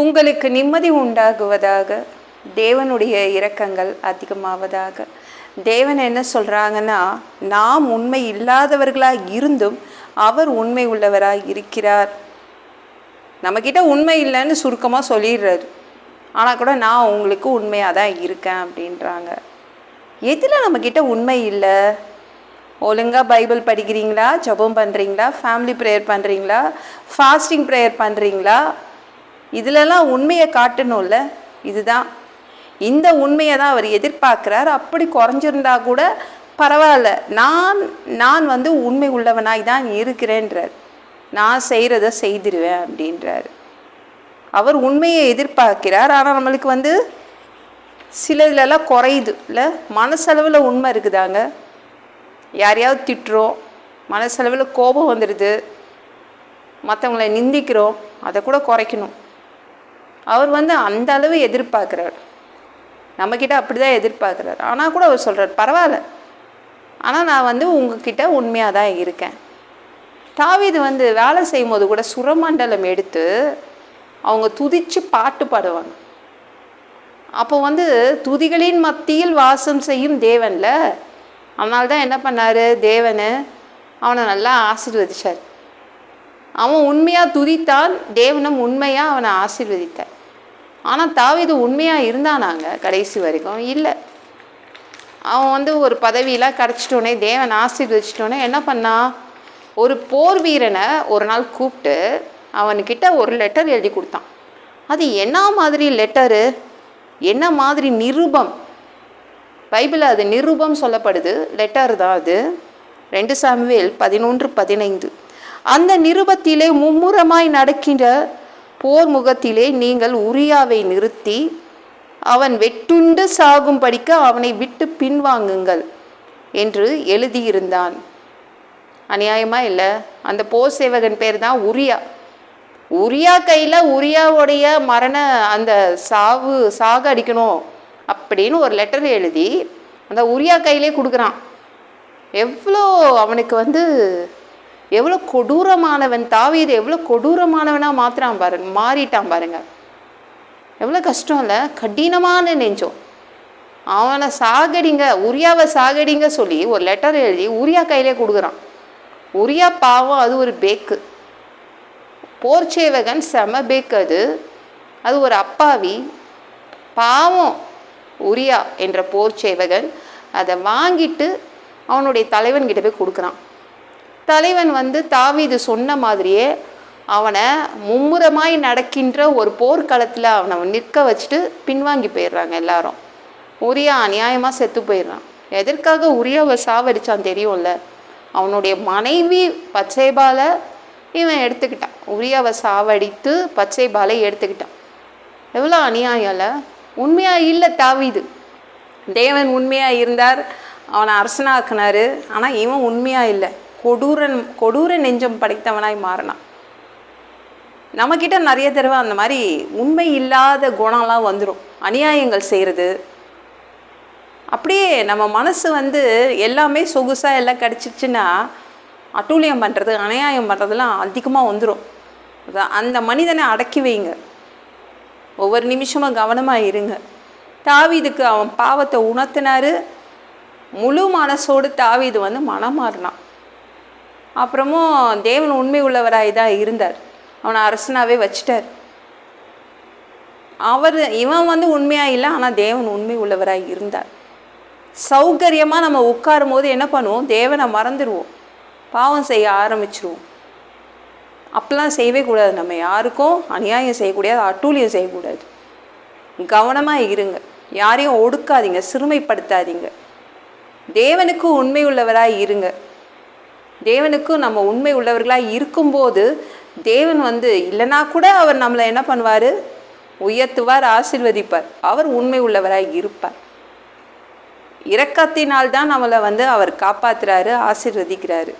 உங்களுக்கு நிம்மதி உண்டாகுவதாக தேவனுடைய இரக்கங்கள் அதிகமாவதாக. தேவன் என்ன சொல்கிறாங்கன்னா நாம் உண்மை இல்லாதவர்களாக இருந்தும் அவர் உண்மை உள்ளவராக இருக்கிறார். நம்மக்கிட்ட உண்மை இல்லைன்னு சுருக்கமாக சொல்லிடுறாரு. ஆனால் கூட நான் உங்களுக்கு உண்மையாக தான் இருக்கேன் அப்படின்றாங்க. எதில் நம்மக்கிட்ட உண்மை இல்லை? ஒழுங்காக பைபிள் படிக்கிறீங்களா? ஜெபம் பண்ணுறீங்களா ஃபேமிலி ப்ரேயர் பண்ணுறீங்களா ஃபாஸ்டிங் ப்ரேயர் பண்ணுறீங்களா இதுலலாம் உண்மையை காட்டணும்ல? இதுதான். இந்த உண்மையை தான் அவர் எதிர்பார்க்குறார். அப்படி குறைஞ்சிருந்தா கூட பரவாயில்ல. நான் நான் வந்து உண்மை உள்ளவனாய் தான் இருக்கிறேன்றார். நான் செய்கிறத செய்திருவேன் அப்படின்றார். அவர் உண்மையை எதிர்பார்க்கிறார். ஆனால் நம்மளுக்கு வந்து சில இதுலலாம் குறையுது இல்லை மனசளவில் உண்மை இருக்குதாங்க? யாரையாவது திட்டுறோம். மனசளவில் கோபம் வந்துடுது மற்றவங்களை நிந்திக்கிறோம். அதை கூட குறைக்கணும். அவர் வந்து அந்த அளவு எதிர்பார்க்குறார். நம்மக்கிட்ட அப்படி தான் எதிர்பார்க்குறார். ஆனால் கூட அவர் சொல்கிறார் பரவாயில்ல. ஆனால் நான் வந்து உங்ககிட்ட உண்மையாக தான் இருக்கேன். தாவிது வந்து வேலை செய்யும் போது கூட சுரமண்டலம் எடுத்து அவங்க துதிச்சு பாட்டு பாடுவாங்க. அப்போ வந்து துதிகளின் மத்தியில் வாசம் செய்யும் தேவனில் அதனால தான் என்ன பண்ணார்? தேவன் அவனை நல்லா ஆசீர்வதிச்சார். அவன் உண்மையாக துதித்தான் தேவனும் உண்மையாக அவனை ஆசீர்வதித்தார். ஆனால் தாவீது உண்மையாக இருந்தானாங்க கடைசி வரைக்கும் இல்லை. அவன் வந்து ஒரு பதவியெலாம் கிடச்சிட்டோன்னே தேவன் ஆசீர்வதிச்சிட்டோன்னே என்ன பண்ணான் ஒரு போர் வீரனை ஒரு நாள் கூப்பிட்டு அவன்கிட்ட ஒரு லெட்டர் எழுதி கொடுத்தான். அது என்ன மாதிரி லெட்டரு என்ன மாதிரி நிருபம்? பைபிளில் அது நிருபம் சொல்லப்படுது. லெட்டர் தான் அது. ரெண்டு சாமுவேல் பதினொன்று பதினைந்து. அந்த நிருபத்திலே மும்முரமாய் நடக்கின்ற போர் முகத்திலே நீங்கள் உரியாவை நிறுத்தி அவன் வெட்டுண்டு சாகும்படிக்க அவனை விட்டு பின்வாங்குங்கள் என்று எழுதியிருந்தான். அநியாயமா இல்லை? அந்த போர் சேவகன் பேர் தான் உரியா. உரியா கையில் உரியாவுடைய மரண அந்த சாவு சாக அடிக்கணும் அப்படின்னு ஒரு லெட்டர் எழுதி அந்த உரியா கையிலே கொடுக்குறான். எவ்வளோ அவனுக்கு வந்து எவ்வளோ கொடூரமானவன் தாவீது எவ்வளோ கொடூரமானவனாக மாத்திரான் பாருங்க மாறிட்டான் பாருங்க. எவ்வளோ கஷ்டம் இல்லை கடினமான நெஞ்சம். அவனை சாகடிங்க உரியாவை சாகடிங்க சொல்லி ஒரு லெட்டர் எழுதி உரியா கையிலே கொடுக்குறான். உரியா பாவம் அது ஒரு பேக்கு. போர்ச்சேவகன் செம பேக்கு அது. அது ஒரு அப்பாவி. பாவம் உரியா என்ற போர்ச்சேவகன் அதை வாங்கிட்டு அவனுடைய தலைவன்கிட்ட போய் கொடுக்குறான். தலைவன் வந்து தாவீது சொன்ன மாதிரியே அவனை மும்முரமாய் நடக்கின்ற ஒரு போர்க்களத்தில் அவனை நிற்க வச்சுட்டு பின்வாங்கி போயிடுறாங்க எல்லாரும். உரியா அநியாயமாக செத்து போயிடுறான். எதற்காக உரியாவை சாவடிச்சான் தெரியும்ல? அவனுடைய மனைவி பச்சைபால இவன் எடுத்துக்கிட்டான். உரியாவை சாவடித்து பச்சைபாலை எடுத்துக்கிட்டான். எவ்வளோ அநியாயம்ல? உண்மையாக இல்லை தாவிது. தேவன் உண்மையாக இருந்தார் அவனை அரசனாக்குனாரு ஆனால் இவன் உண்மையாக இல்லை. கொடூரன் கொடூர நெஞ்சம் படைத்தவனாய் மாறினான். நம்மக்கிட்ட நிறைய தடவை அந்த மாதிரி உண்மை இல்லாத குணம்லாம் வந்துடும் அநியாயங்கள் செய்கிறது அப்படியே நம்ம மனசு வந்து எல்லாமே சொகுசாக எல்லாம் கிடச்சிருச்சுன்னா அட்டூழியம் பண்ணுறது அநியாயம் பண்ணுறதுலாம் அதிகமாக வந்துடும் அந்த மனிதனை அடக்கி வைங்க. ஒவ்வொரு நிமிஷமும் கவனமாக இருங்க. தாவிதுக்கு அவன் பாவத்தை உணர்த்தினாரு. முழு மனசோடு தாவிது வந்து மனம் மாறினான் அப்புறமும் தேவன் உண்மை உள்ளவராக தான் இருந்தார். அவனை அரசனாகவே வச்சிட்டார். அவர் இவன் வந்து உண்மையாக இல்லை ஆனால் தேவன் உண்மை உள்ளவராக இருந்தார். சௌகரியமாக நம்ம உட்காரும் போது என்ன பண்ணுவோம்? தேவனை மறந்துடுவோம். பாவம் செய்ய ஆரம்பிச்சிருவோம். அப்பெல்லாம் செய்யவே கூடாது. நம்ம யாருக்கும் அநியாயம் செய்யக்கூடாது அட்டூழியம் செய்யக்கூடாது கவனமாக இருங்க. யாரையும் ஒடுக்காதீங்க சிறுமைப்படுத்தாதீங்க. தேவனுக்கு உண்மை உள்ளவராக இருங்க. தேவனுக்கும் நம்ம உண்மை உள்ளவர்களாக இருக்கும்போது தேவன் வந்து இல்லைனா கூட அவர் நம்மளை என்ன பண்ணுவார்? உயர்த்துவார் ஆசிர்வதிப்பார். அவர் உண்மை உள்ளவராக இருப்பார். இரக்கத்தினால் தான் நம்மளை வந்து அவர் காப்பாற்றுறாரு ஆசிர்வதிக்கிறாரு.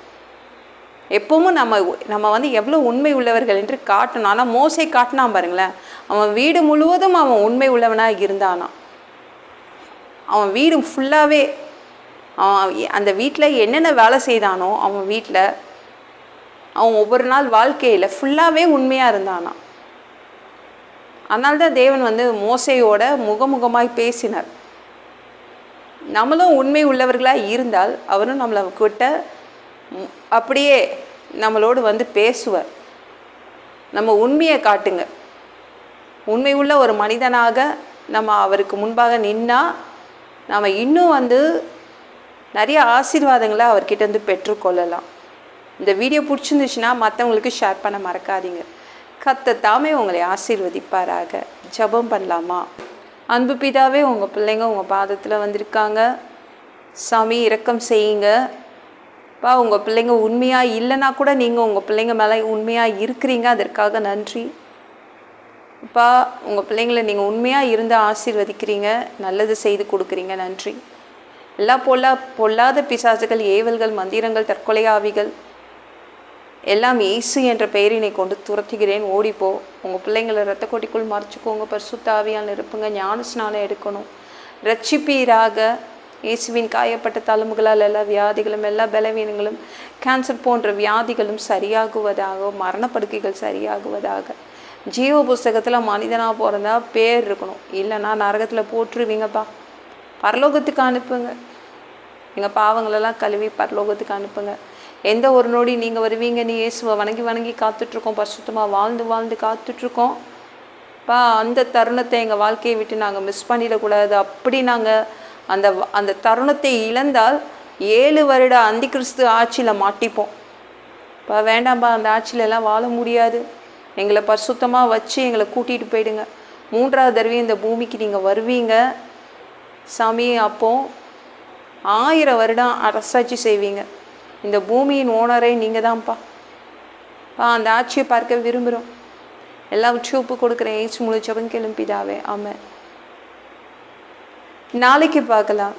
எப்பவும் நம்ம நம்ம வந்து எவ்வளோ உண்மை உள்ளவர்கள் என்று காட்டணும். ஆனால் மோசை காட்டினான் பாருங்களேன். அவன் வீடு முழுவதும் அவன் உண்மை உள்ளவனாக இருந்தானான் அவன் வீடு ஃபுல்லாகவே அந்த வீட்டில் என்னென்ன வேலை செய்தானோ அவன் வீட்டில் அவன் ஒவ்வொரு நாள் வாழ்க்கையில் ஃபுல்லாகவே உண்மையாக இருந்தானா அதனால்தான் தேவன் வந்து மோசையோட முகமுகமாய் பேசினார். நம்மளும் உண்மை உள்ளவர்களாக இருந்தால் அவரும் நம்மளை கிட்ட அப்படியே நம்மளோடு வந்து பேசுவார். நம்ம உண்மையை காட்டுங்க. உண்மை உள்ள ஒரு மனிதனாக நம்ம அவருக்கு முன்பாக நின்னா நம்ம இன்னும் வந்து நிறைய ஆசீர்வாதங்களை அவர்கிட்ட வந்து பெற்றுக்கொள்ளலாம். இந்த வீடியோ பிடிச்சிருந்துச்சுன்னா மற்றவங்களுக்கு ஷேர் பண்ண மறக்காதீங்க. கத்த தாமே உங்களை ஆசீர்வதிப்பாராக. ஜெபம் பண்ணலாமா? அன்பு பிதாவே உங்கள் பிள்ளைங்க உங்கள் பாதத்தில் வந்திருக்காங்க. சாமி இரக்கம் செய்யுங்க. பா உங்கள் பிள்ளைங்க உண்மையாக இல்லைன்னா கூட நீங்கள் உங்கள் பிள்ளைங்க மேலே உண்மையாக இருக்கிறீங்க. அதற்காக நன்றி. அப்பா உங்கள் பிள்ளைங்களை நீங்கள் உண்மையாக இருந்து ஆசீர்வதிக்கிறீங்க. நல்லது செய்து கொடுக்குறீங்க. நன்றி. எல்லா பொல்லா பொல்லாத பிசாசுகள் ஏவல்கள் மந்திரங்கள் தற்கொலை ஆவிகள் எல்லாம் இயேசு என்ற பெயரினை கொண்டு துரத்துகிறேன். ஓடிப்போ உங்கள் பிள்ளைங்களை ரத்த கொட்டிக்குள் மறைச்சிக்கோங்க. பரிசுத்தாவியால் இருப்புங்க ஞான ஸ்நானம் எடுக்கணும். ரட்சிப்பீராக இயேசுவின் காயப்பட்ட தழும்புகளால் எல்லா வியாதிகளும் எல்லா பலவீனங்களும் கேன்சர் போன்ற வியாதிகளும் சரியாகுவதாக மரணப்படுக்கைகள் சரியாகுவதாக. ஜீவ புஸ்தகத்தில் மனிதனாக பிறந்தா பேர் இருக்கணும். இல்லைன்னா நரகத்தில் போட்டுருவீங்கப்பா பரலோகத்துக்கு அனுப்புங்க. எங்கள் பாவங்களெல்லாம் கழுவி பரலோகத்துக்கு அனுப்புங்க. எந்த ஒரு நொடி நீங்கள் வருவீங்க நீ இயேசுவை வணங்கி வணங்கி காத்துட்ருக்கோம். பரிசுத்தமாக வாழ்ந்து வாழ்ந்து காத்துட்ருக்கோம். பா அந்த தருணத்தை எங்கள் வாழ்க்கையை விட்டு நாங்கள் மிஸ் பண்ணிடக்கூடாது. அப்படி நாங்கள் அந்த வ- அந்த தருணத்தை இழந்தால் ஏழு வருட அந்தி கிறிஸ்து ஆட்சியில் மாட்டிப்போம். பா வேண்டாம்ப்பா அந்த ஆட்சியிலலாம் வாழ முடியாது. எங்களை பரிசுத்தமாக வச்சு எங்களை கூட்டிகிட்டு போயிடுங்க. மூன்றாவது தடவை இந்த பூமிக்கு நீங்கள் வருவீங்க. சாமி அப்போது ஆயிரம் வருடம் அரசாட்சி செய்வீங்க. இந்த பூமியின் ஓனரே நீங்கள் தான்ப்பா அந்த ஆட்சியை பார்க்க விரும்புகிறோம் எல்லாவற்றையும் ஒப்பு கொடுக்குறேன். ஏச்சு முழு கிளம்பிதாவே. ஆமாம் நாளைக்கு பார்க்கலாம்.